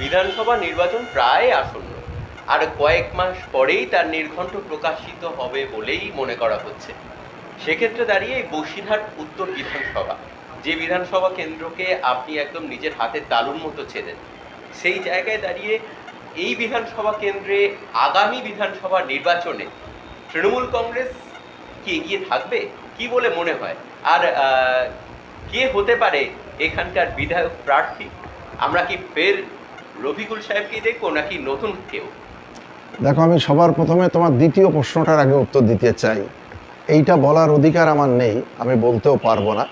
বিধানসভা নির্বাচন প্রায় আসন্ন। আর কয়েক মাস পরেই তার নির্ঘণ্ট প্রকাশিত হবে বলেই মনে করা হচ্ছে। সেক্ষেত্রে দাঁড়িয়ে এই বসিরহাট উত্তর বিধানসভা, যে বিধানসভা কেন্দ্রকে আপনি একদম নিজের হাতের তালুর মতো চেনেন সেই জায়গায় দাঁড়িয়ে এই বিধানসভা কেন্দ্রে আগামী বিধানসভা নির্বাচনে তৃণমূল কংগ্রেস কি এগিয়ে থাকবে? কি বলে মনে হয়? আর কে হতে পারে এখানকার বিধায়ক প্রার্থী? আমরা কি ফের রফিকুল সাহেবকেই দেখব নাকি নতুন কেউ? দেখো, আমি সবার প্রথমে তোমার দ্বিতীয় প্রশ্নটার আগে উত্তর দিতে চাই। এইটা বলার অধিকার আমার নেই, আমি বলতেও পারব না।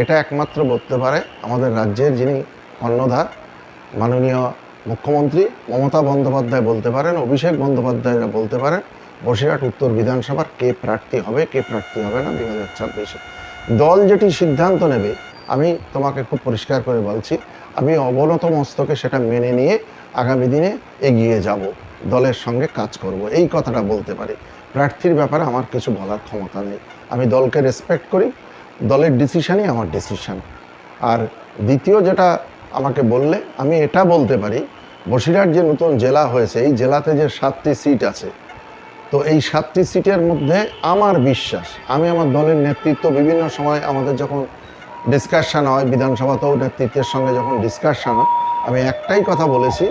এটা একমাত্র বলতে পারে আমাদের রাজ্যের যিনি কর্ণধার, মাননীয় মুখ্যমন্ত্রী মমতা বন্দ্যোপাধ্যায় বলতে পারেন, অভিষেক বন্দ্যোপাধ্যায়রা বলতে পারেন, বসিরহাট উত্তর বিধানসভার কে প্রার্থী হবে, কে প্রার্থী হবে না দু হাজার ছাব্বিশে। দল যেটি সিদ্ধান্ত নেবে, আমি তোমাকে খুব পরিষ্কার করে বলছি আমি অবনত মস্তকে সেটা মেনে নিয়ে আগামী দিনে এগিয়ে যাব, দলের সঙ্গে কাজ করব। এই কথাটা বলতে পারি। প্রার্থীর ব্যাপারে আমার কিছু বলার ক্ষমতা নেই। আমি দলকে রেসপেক্ট করি, দলের ডিসিশানই আমার ডিসিশান আর দ্বিতীয় যেটা আমাকে বললে, আমি এটা বলতে পারি, বসিরহাট যে নতুন জেলা হয়েছে, এই জেলাতে যে সাতটি সিট আছে, তো এই সাতটি সিটের মধ্যে আমার বিশ্বাস, আমি আমার দলের নেতৃত্ব বিভিন্ন সময় আমাদের যখন ডিসকাশন হয় বিধানসভাতেও নেতৃত্বের সঙ্গে যখন ডিসকাশন হয়, আমি একটাই কথা বলেছি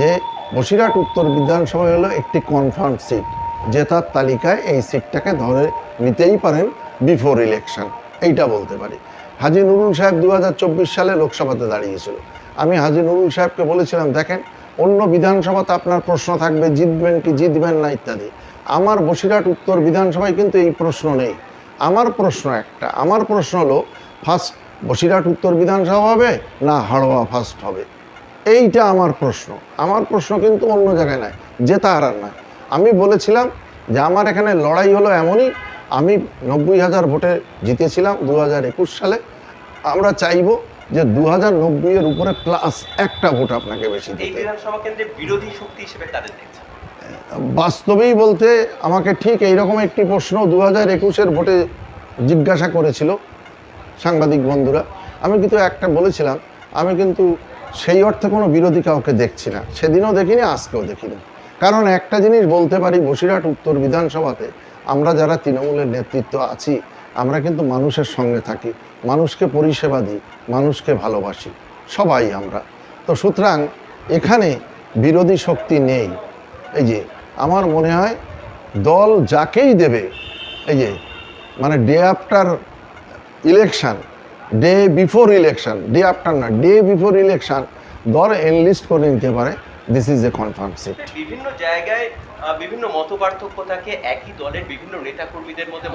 যে বসিরহাট উত্তর বিধানসভা হলো একটি কনফার্ম সিট জেতার তালিকায় এই সিটটাকে ধরে নিতেই পারেন বিফোর ইলেকশন এইটা বলতে পারি। হাজি নুরুল সাহেব দু হাজার চব্বিশ সালে লোকসভাতে দাঁড়িয়েছিল। আমি হাজি নুরুল সাহেবকে বলেছিলাম, দেখেন, অন্য বিধানসভাতে আপনার প্রশ্ন থাকবে, জিতবেন কি, জিতবেন না, ইত্যাদি। আমার বসিরহাট উত্তর বিধানসভায় কিন্তু এই প্রশ্ন নেই। আমার প্রশ্ন একটা, আমার প্রশ্ন হলো ফার্স্ট বসিরহাট উত্তর বিধানসভা হবে না হাড়োয়া ফার্স্ট হবে? এইটা আমার প্রশ্ন। আমার প্রশ্ন কিন্তু অন্য জায়গায় নাই জেতা হারার নয় আমি বলেছিলাম যে আমার এখানে লড়াই হলো এমনই আমি নব্বই হাজার ভোটে জিতেছিলাম দু হাজার একুশ সালে। আমরা চাইব যে দু হাজার নব্বইয়ের উপরে প্লাস একটা ভোট আপনাকে বেশি দিতে। বিধানসভা কেন্দ্রে বিরোধী শক্তি হিসেবে তাদের বাস্তবেই বলতে আমাকে ঠিক এইরকম একটি প্রশ্ন দু হাজার একুশের ভোটে জিজ্ঞাসা করেছিল। সাংবাদিক বন্ধুরা, আমি কিন্তু একটা বলেছিলাম, আমি কিন্তু সেই অর্থে কোনো বিরোধী কাউকে দেখছি না। সেদিনও দেখিনি, আজকেও দেখিনি। কারণ একটা জিনিস বলতে পারি, বসিরহাট উত্তর বিধানসভাতে আমরা যারা তৃণমূলের নেতৃত্ব আছি, আমরা কিন্তু মানুষের সঙ্গে থাকি, মানুষকে পরিষেবা দিই, মানুষকে ভালোবাসি, সবাই আমরা। তো সুতরাং এখানে বিরোধী শক্তি নেই। এই যে, আমার মনে হয় দল যাকেই দেবে, এই যে মানে day after election day before election day after না ডে বিফোর ইলেকশন দল এনলিস্ট করে নিতে পারে this is a confirm seat বিভিন্ন জায়গায় বিভিন্ন থাকে একই দলের বিভিন্ন নেতাকর্মীদের মধ্যে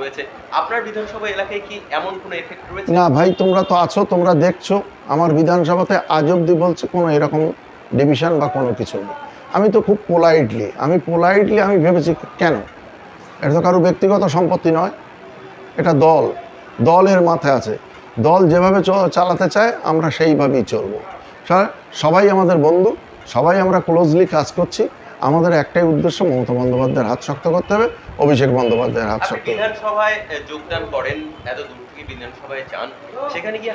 রয়েছে। আপনার বিধানসভা এলাকায় কি এমন কোনো এফেক্ট রয়েছে? না ভাই তোমরা তো আছো তোমরা দেখছ আমার বিধানসভাতে আজ অব্দি বলছে কোনো এরকম ডিভিশন বা কোনো কিছু নেই। আমি তো খুব পোলাইটলি আমি পোলাইটলি আমি ভেবেছি কেন? এটা তো কারও ব্যক্তিগত সম্পত্তি নয় এটা দল। দলের মাথায় আছে। দল যেভাবে চালাতে চায় আমরা সেইভাবেই চলবো। সবাই আমাদের বন্ধু সবাই আমরা ক্লোজলি কাজ করছি। আমাদের একটাই উদ্দেশ্য মমতা বন্দ্যোপাধ্যায়ের হাত শক্ত করতে হবে অভিষেক বন্দ্যোপাধ্যায়ের হাত শক্ত। বিধানসভায় যোগদান করেন এত দূর থেকে বিধানসভায় যান সেখানে গিয়ে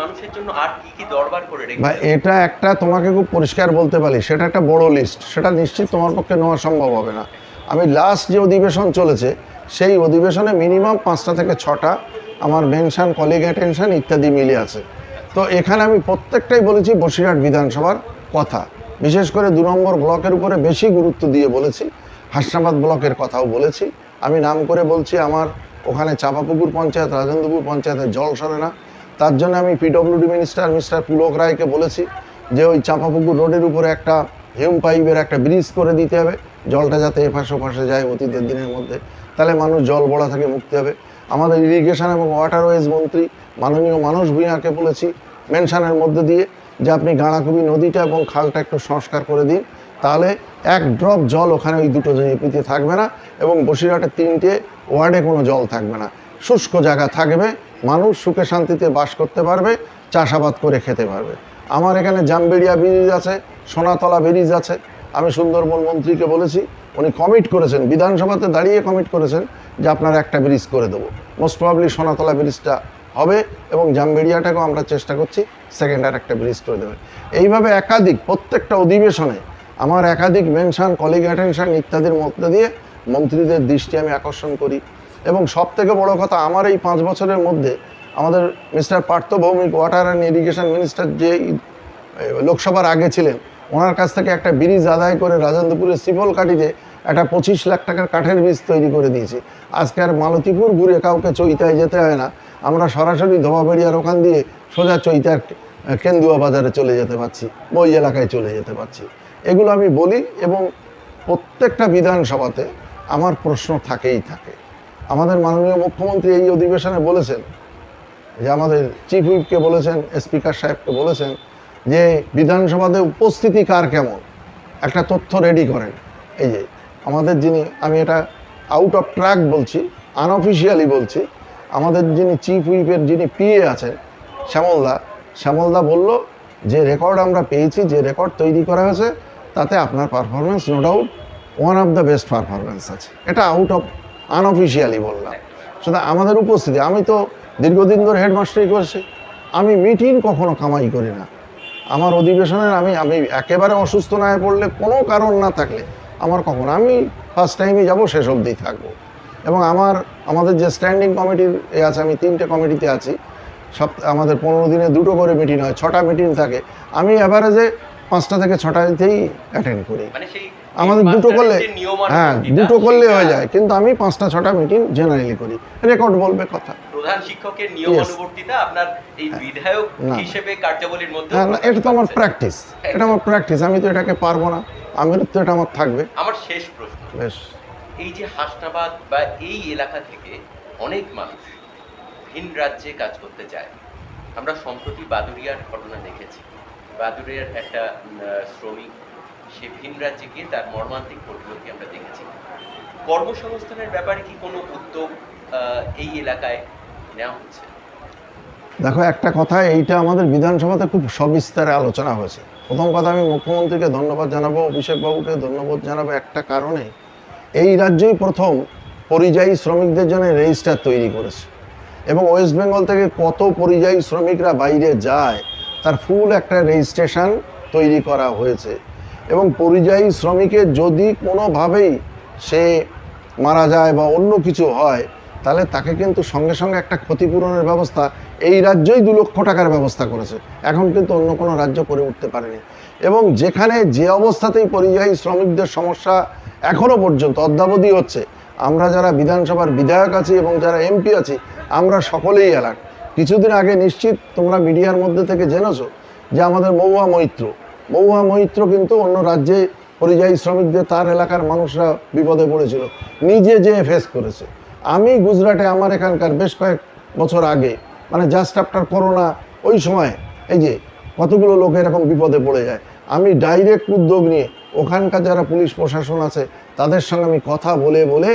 মানুষের জন্য আর কি কি দরবার করে বা রেখেছেন এটা একটা তোমাকে খুব পরিষ্কার বলতে পারি সেটা একটা বড় লিস্ট সেটা নিশ্চিত তোমার পক্ষে নেওয়া সম্ভব হবে না। আমি লাস্ট যে অধিবেশন চলেছে সেই অধিবেশনে মিনিমাম পাঁচটা থেকে ছটা আমার মেনশন কলিগ অ্যাটেনশন ইত্যাদি মিলে আছে। তো এখানে আমি প্রত্যেকটাই বলেছি বসিরহাট বিধানসভার কথা। বিশেষ করে দু নম্বর ব্লকের উপরে বেশি গুরুত্ব দিয়ে বলেছি, হাসনাবাদ ব্লকের কথাও বলেছি। আমি নাম করে বলছি, আমার ওখানে চাপাপুকুর পঞ্চায়েত, রাজেন্দ্রপুর পঞ্চায়েতের জল সরে না। তার জন্য আমি পিডব্লিউডি মিনিস্টার মিস্টার পুলক রায়কে বলেছি যে ওই চাঁপাপুকুর রোডের উপরে একটা হিউম পাইপের একটা ব্রিজ করে দিতে হবে। জলটা যাতে এপাশে ওপাশে যায় অতীতের দিনের মধ্যে। তাহলে মানুষ জল বড়া থেকে মুক্তি হবে। আমাদের ইরিগেশন এবং ওয়াটারওয়েজ মন্ত্রী, মাননীয় মানুষ ভূঁইয়াকে বলেছি মেনশনের মধ্যে দিয়ে যে আপনি গাঁড়াকুবি নদীটা এবং খালটা একটু সংস্কার করে দিন, তাহলে এক ড্রপ জল ওখানে ওই দুটো জিপিতে থাকবে না এবং বসিরহাটের তিনটে ওয়ার্ডে কোনো জল থাকবে না। শুষ্ক জায়গা থাকবে, মানুষ সুখে শান্তিতে বাস করতে পারবে, চাষাবাদ করে খেতে পারবে। আমার এখানে জামবেড়িয়া ব্রিজ আছে, সোনাতলা ব্রিজ আছে। আমি সুন্দরবন মন্ত্রীকে বলেছি, উনি কমিট করেছেন, বিধানসভাতে দাঁড়িয়ে কমিট করেছেন যে আপনারা একটা ব্রিজ করে দেবো। মোস্ট প্রবাবলি সোনাতলা ব্রিজটা হবে এবং জামবেড়িয়াটাকেও আমরা চেষ্টা করছি সেকেন্ড আর একটা ব্রিজ করে দেবে এইভাবে একাধিক, প্রত্যেকটা অধিবেশনে আমার একাধিক মেনশন কলিগ অ্যাটেনশন ইত্যাদির মধ্যে দিয়ে মন্ত্রীদের দৃষ্টি আমি আকর্ষণ করি। এবং সব থেকে বড় কথা, আমার এই পাঁচ বছরের মধ্যে আমাদের mister Partha Bhowmik water and irrigation minister যে লোকসভার আগে ছিলেন, ওনার কাছ থেকে একটা ব্রিজ আদায় করে রাজেন্দ্রপুরের সিপল কাটিতে একটা পঁচিশ লাখ টাকার কাঠের বীজ তৈরি করে দিয়েছি। আজকে আর মালতীপুর ঘুরে কাউকে চৈতায় যেতে হয় না। আমরা সরাসরি ধোবাবেড়িয়ার ওখান দিয়ে সোজা চৈতার কেন্দুয়া বাজারে চলে যেতে পারছি ওই এলাকায় চলে যেতে পারছি। এগুলো আমি বলি এবং প্রত্যেকটা বিধানসভাতে আমার প্রশ্ন থাকেই থাকে। আমাদের মাননীয় মুখ্যমন্ত্রী এই অধিবেশনে বলেছেন, যে আমাদের চিফ হুইপকে বলেছেন, স্পিকার সাহেবকে বলেছেন, যে বিধানসভাতে উপস্থিতি কার কেমন? একটা তথ্য রেডি করেন। এই যে আমাদের যিনি, আমি এটা আউট অফ ট্র্যাক বলছি আনঅফিসিয়ালি বলছি, আমাদের যিনি চিফ হুইপের যিনি পিএ আছেন শ্যামলদা শ্যামলদা বলল, যে রেকর্ড আমরা পেয়েছি, যে রেকর্ড তৈরি করা হয়েছে, তাতে আপনার performance no doubt one of the best performance আছে। এটা আউট অফ আনঅফিসিয়ালি বললাম। সেটা আমাদের উপস্থিতি, আমি তো দীর্ঘদিন ধরে হেডমাস্টারি করছি, আমি মিটিং কখনো কামাই করি না। আমার অধিবেশনের আমি আমি একেবারে অসুস্থ না হয়ে পড়লে কোনো কারণ না থাকলে আমার কখন আমি ফার্স্ট টাইমে যাব শেষ অবধি থাকব। এবং আমার আমাদের যে স্ট্যান্ডিং কমিটির এ আছে আমি তিনটে কমিটিতে আছি। সব আমাদের পনেরো দিনে দুটো করে মিটিং হয় ছটা মিটিং থাকে। আমি অ্যাভারেজে পাঁচটা থেকে ছটাতেই অ্যাটেন্ড করি। মানে আমাদের দুটো করলে হ্যাঁ দুটো করলে হয়ে যায় কিন্তু আমি পাঁচটা ছটা মিটিং জেনারেলি করি। রেকর্ড বলবে কথা। প্রধান শিক্ষকের নিয়মানুবর্তিতা আপনার এই বিধায়ক না। হিসেবে কার্যাবলীর মধ্যে হ্যাঁ এটা তো আমার প্র্যাকটিস এটা আমার প্র্যাকটিস আমি তো এটাকে পারব না। আমির তো এটা আমার থাকবে। আমার শেষ প্রশ্ন। বেশ। এই যে হাসনাবাদ বা এই এলাকা থেকে অনেক মানুষ ভিন রাজ্যে কাজ করতে যায় আমরা সম্প্রতি বাদুরিয়ার ঘটনা দেখেছি। বাদুরিয়ার একটা শ্রমিক সে ভিন রাজ্যে গিয়ে তার মর্মান্তিক পরিণতি আমরা দেখেছি। কর্মসংস্থানের ব্যাপারে কি কোনো উদ্যোগ এই এলাকায় নেওয়া হচ্ছে? দেখো একটা কথা এইটা আমাদের বিধানসভাতে খুব সবিস্তারে আলোচনা হয়েছে। প্রথম কথা আমি মুখ্যমন্ত্রীকে ধন্যবাদ জানাব অভিষেক বাবুকে ধন্যবাদ জানাব একটা কারণে। এই রাজ্যই প্রথম পরিযায়ী শ্রমিকদের জন্য রেজিস্টার তৈরি করেছে। এবং ওয়েস্ট বেঙ্গল থেকে কত পরিযায়ী শ্রমিকরা বাইরে যায়, তার ফুল একটা রেজিস্ট্রেশন তৈরি করা হয়েছে। এবং পরিযায়ী শ্রমিকের যদি কোনোভাবেই সে মারা যায় বা অন্য কিছু হয় তাহলে তাকে কিন্তু সঙ্গে সঙ্গে একটা ক্ষতিপূরণের ব্যবস্থা এই রাজ্যই দু লক্ষ টাকার ব্যবস্থা করেছে। এখন কিন্তু অন্য কোনো রাজ্য করে উঠতে পারেনি। এবং যেখানে যে অবস্থাতেই পরিযায়ী শ্রমিকদের সমস্যা এখনও পর্যন্ত অদ্যাবধি হচ্ছে, আমরা যারা বিধানসভার বিধায়ক আছি এবং যারা এমপি আছি, আমরা সকলেই অ্যালার্ট কিছুদিন আগে নিশ্চিত তোমরা মিডিয়ার মধ্যে থেকে জেনেছো যে আমাদের মহুয়া মৈত্র। মহুয়া মৈত্র কিন্তু অন্য রাজ্যে পরিযায়ী শ্রমিকদের, তার এলাকার মানুষরা বিপদে পড়েছিল। নিজে যে ফেস করেছে। আমি গুজরাটে আমার এখানকার বেশ কয়েক বছর আগে মানে জাস্ট আফটার করোনা ওই সময়, এই যে কতগুলো লোক এরকম বিপদে পড়ে যায়, আমি ডাইরেক্ট উদ্যোগ নিয়ে ওখানকার যারা পুলিশ প্রশাসন আছে, তাদের সঙ্গে আমি কথা বলে বলে